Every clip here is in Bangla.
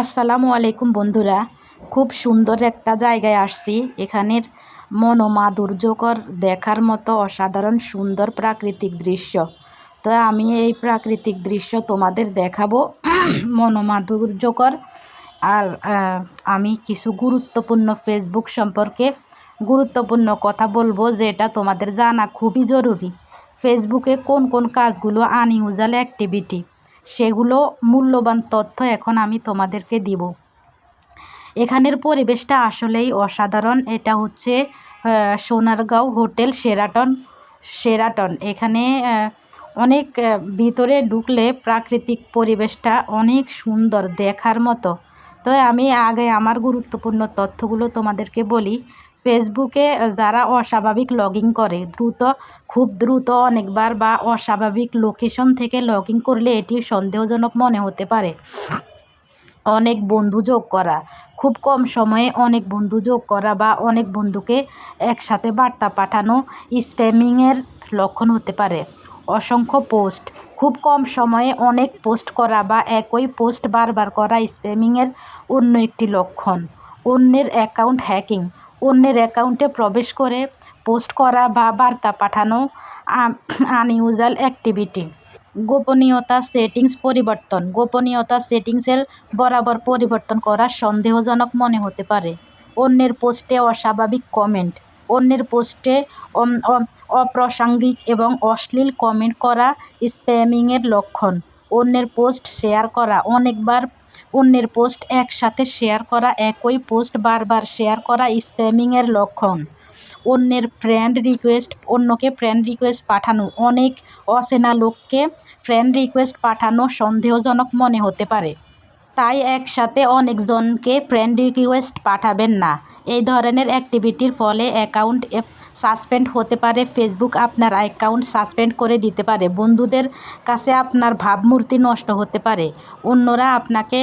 আসসালামু আলাইকুম বন্ধুরা। খুব সুন্দর একটা জায়গায় আসছি। এখানের মনোমাধুর্যকর দেখার মতো অসাধারণ সুন্দর প্রাকৃতিক দৃশ্য। তো আমি এই প্রাকৃতিক দৃশ্য তোমাদের দেখাবো। মনোমাধুর্যকর। আর আমি কিছু গুরুত্বপূর্ণ ফেসবুক সম্পর্কে গুরুত্বপূর্ণ কথা বলব, যেটা তোমাদের জানা খুবই জরুরি। ফেসবুকে কোন কোন কাজগুলো আনইউজাল অ্যাক্টিভিটি সেগুলো মূল্যবান তথ্য এখন আমি তোমাদেরকে দিব। এখানের পরিবেশটা আসলেই অসাধারণ। এটা হচ্ছে সোনারগাঁও হোটেল সেরাটন সেরাটন এখানে অনেক ভিতরে ঢুকলে প্রাকৃতিক পরিবেশটা অনেক সুন্দর দেখার মতো। তো আমি আগে আমার গুরুত্বপূর্ণ তথ্যগুলো তোমাদেরকে বলি। ফেসবুকে যারা অস্বাভাবিক লগইন করে, দ্রুত, খুব দ্রুত অনেকবার বা অস্বাভাবিক লোকেশন থেকে লগ করলে এটি সন্দেহজনক মনে হতে পারে। অনেক বন্ধু যোগ করা, খুব কম সময়ে অনেক বন্ধু যোগ করা বা অনেক বন্ধুকে একসাথে বার্তা পাঠানো স্প্যামিংয়ের লক্ষণ হতে পারে। অসংখ্য পোস্ট, খুব কম সময়ে অনেক পোস্ট করা বা একই পোস্ট বারবার করা স্প্যামিংয়ের অন্য একটি লক্ষণ। অন্যের অ্যাকাউন্ট হ্যাকিং অন্যের অ্যাকাউন্টে প্রবেশ করে পোস্ট করা বা বার্তা পাঠানো আনইউজাল অ্যাক্টিভিটি গোপনীয়তা সেটিংস পরিবর্তন। গোপনীয়তা সেটিংসের বরাবর পরিবর্তন করা সন্দেহজনক মনে হতে পারে। অন্যের পোস্টে অস্বাভাবিক কমেন্ট অন্যের পোস্টে অপ্রাসঙ্গিক এবং অশ্লীল কমেন্ট করা স্প্যামিংয়ের লক্ষণ। অন্যের পোস্ট শেয়ার করা। অনেকবার অন্যের পোস্ট একসাথে শেয়ার করা একই পোস্ট বারবার শেয়ার করা স্প্যামিংয়ের লক্ষণ। অন্যের ফ্রেন্ড রিকোয়েস্ট অন্যকে ফ্রেন্ড রিকোয়েস্ট পাঠানো। অনেক অচেনা লোককে ফ্রেন্ড রিকোয়েস্ট পাঠানো সন্দেহজনক মনে হতে পারে। তাই একসাথে অনেকজনকে ফ্রেন্ড রিকোয়েস্ট পাঠাবেন না। এই ধরনের অ্যাক্টিভিটির ফলে অ্যাকাউন্ট সাসপেন্ড হতে পারে ফেসবুক আপনার অ্যাকাউন্ট সাসপেন্ড করে দিতে পারে। বন্ধুদের কাছে আপনার ভাবমূর্তি নষ্ট হতে পারে। অন্যরা আপনাকে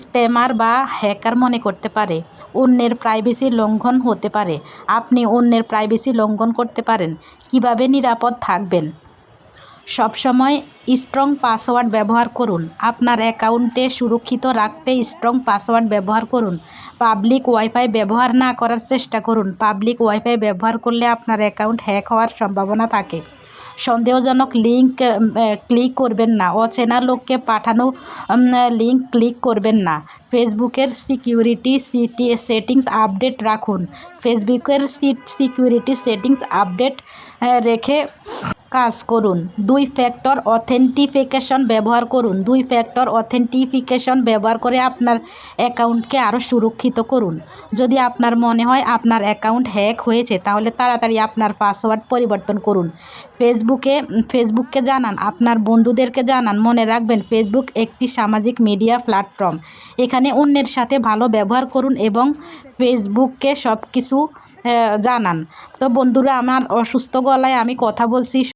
স্প্যামার বা হ্যাকার মনে করতে পারে। অন্যের প্রাইভেসি লঙ্ঘন হতে পারে। আপনি অন্যের প্রাইভেসি লঙ্ঘন করতে পারেন। কীভাবে নিরাপদ থাকবেন? সবসময় স্ট্রং পাসওয়ার্ড ব্যবহার করুন। আপনার অ্যাকাউন্টে সুরক্ষিত রাখতে স্ট্রং পাসওয়ার্ড ব্যবহার করুন। পাবলিক ওয়াইফাই ব্যবহার না করার চেষ্টা করুন। পাবলিক ওয়াইফাই ব্যবহার করলে আপনার অ্যাকাউন্ট হ্যাক হওয়ার সম্ভাবনা থাকে। সন্দেহজনক লিঙ্ক ক্লিক করবেন না। অচেনা লোককে পাঠানো লিঙ্ক ক্লিক করবেন না। ফেসবুকের সিকিউরিটি সিটি সেটিংস আপডেট রাখুন। ফেসবুকের সিকিউরিটি সেটিংস আপডেট রেখে কাজ করুন। দুই ফ্যাক্টর অথেন্টিফিকেশন ব্যবহার করুন। দুই ফ্যাক্টর অথেন্টিফিকেশন ব্যবহার করে আপনার অ্যাকাউন্টকে আরও সুরক্ষিত করুন। যদি আপনার মনে হয় আপনার অ্যাকাউন্ট হ্যাক হয়েছে, তাহলে তাড়াতাড়ি আপনার পাসওয়ার্ড পরিবর্তন করুন। ফেসবুকে, ফেসবুককে জানান, আপনার বন্ধুদেরকে জানান, মনে রাখবেন ফেসবুক একটি সামাজিক মিডিয়া প্ল্যাটফর্ম। এখানে অন্যের সাথে ভালো ব্যবহার করুন এবং ফেসবুককে সব কিছু জানান। তো বন্ধুরা, আমার অসুস্থ গলায় আমি কথা বলছি।